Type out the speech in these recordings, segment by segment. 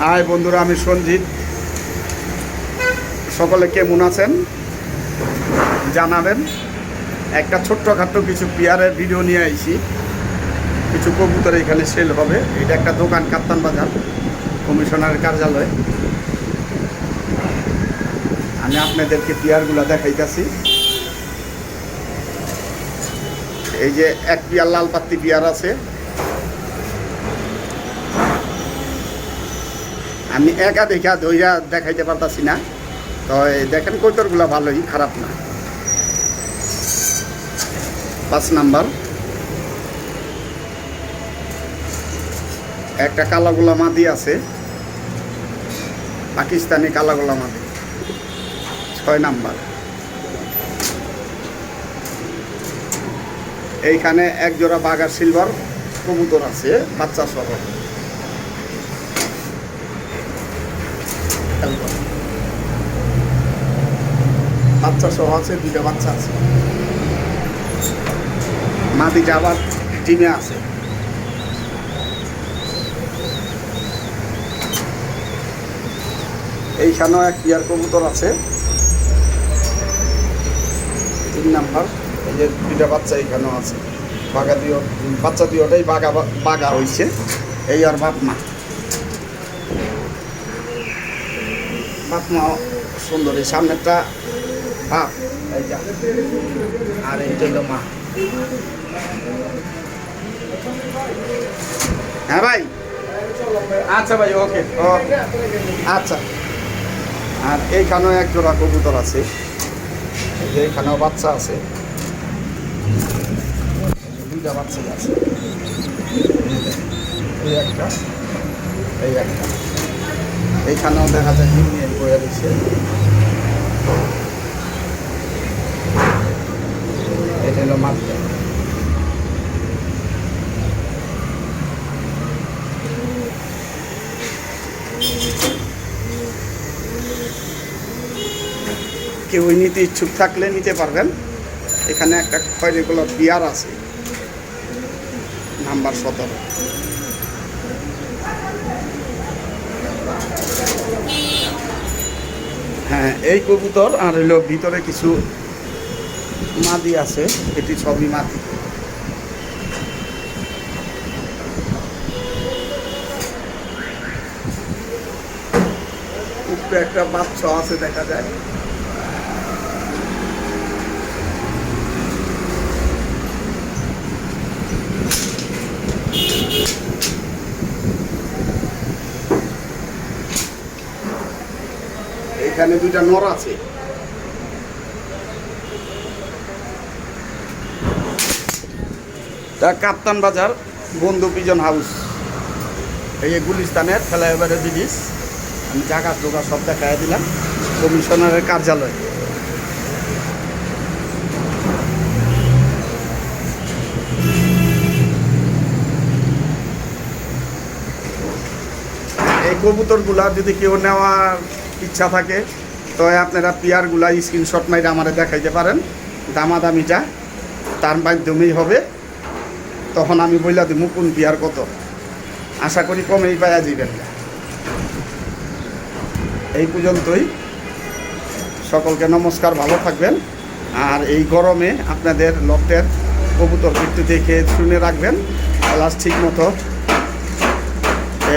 High বন্ধুরা, আমি সঞ্জিত। সকলে কেমন আছেন? জানাবেন। একটা ছোট্টখাট্ট কিছু পেয়ারের ভিডিও নিয়ে আইছি। কিছু কবুতর এখানে সেল হবে। এটা একটা দোকান, কাপ্তান বাজার, কমিশনারের কার্যালয়। আমি আপনাদেরকে পেয়ারগুলো দেখাইতেছি। এই যে এক পেয়ার লাল পাত্তি পেয়ার আছে। আমি একা দেখা ধইরা দেখাইতে পারতাছি না। তো দেখেন কৈতরগুলো ভালোই, খারাপ না। পাঁচ নাম্বার। একটা কালাগোলা মাদি আছে। পাকিস্তানি কালাগোলা মাদি ছয় নাম্বার। এইখানে এক জোড়া বাগার সিলভার কবুতর আছে, বাচ্চা সহ। বাচ্চা সহ আছে, দুইটা বাচ্চা আছে। মাদিটা আবার ডিমে আছে। এইখানেও এক ইয়ার কবুতর আছে। তিন নাম্বার, এই যে দুইটা বাচ্চা এইখানেও আছে। বাঘা দিও বাচ্চা দিওটাই বাঘা বাঘা হয়েছে এই আর বাপ মা। বাপ মা সুন্দর সামনেরটা বাপ এইটা আর এইটা হলো মা। হ্যাঁ ভাই? আচ্ছা ভাই ওকে। আচ্ছা। আর এইখানেও এক জোড়া কবুতর আছে। এই যে এখানেও বাচ্চা আছে। দুইটা বাচ্চা আছে। এই একটা এই একটা। এইখানেও দেখা যায় ডিম নিয়ে বয়ে দিচ্ছে। এটা হলো কেউ নিতে ইচ্ছুক থাকলে নিতে পারবেন। এখানে একটা খয়রিগুলো বিয়ার আছে। নাম্বার সতেরো। হ্যাঁ এই কবুতর আর হইল ভিতরে কিছু মাদি আছে, এটি সবই মাদি। একটা বাচ্চা আছে, দেখা যায়। এখানে দুইটা নর আছে। কাপ্তান বাজার, বন্ধু পিজন হাউস। এই গুলিস্তানের ফ্লাইওভারের ব্রিজ আমি জাগা জোগা সব দেখাই দিলাম। কমিশনারের কার্যালয়। এই কবুতরগুলা যদি কেউ নেওয়ার ইচ্ছা থাকে তো আপনারা পিয়ারগুলা স্ক্রিনশট মাইরে আমাদের দেখাইতে পারেন। দামাদামিটা তার মাধ্যমেই হবে। তখন আমি বইলা দিব কোন পিয়ার কত। আশা করি কমেই পাওয়া যাবেন এই পর্যন্তই। সকলকে নমস্কার, ভালো থাকবেন। আর এই গরমে আপনাদের লফটের কবুতর কিন্তু দেখে শুনে রাখবেন। প্লাস ঠিক মতো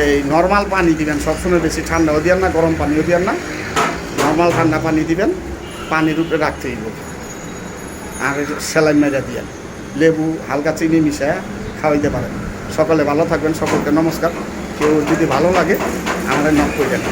এই নর্মাল পানি দিবেন, সবসময় বেশি ঠান্ডাও দিবেন না, গরম পানিও দিবেন না নর্মাল ঠান্ডা পানি দিবেন, পানির উপরে রাখতে হইব। আর সেলাই মেরা দিয়েন। লেবু, হালকা চিনি মিশায় খাওয়াইতে পারেন। সকালে ভালো থাকবেন, সকলকে নমস্কার। কেউ যদি ভালো লাগে আমাদের নক করে দেন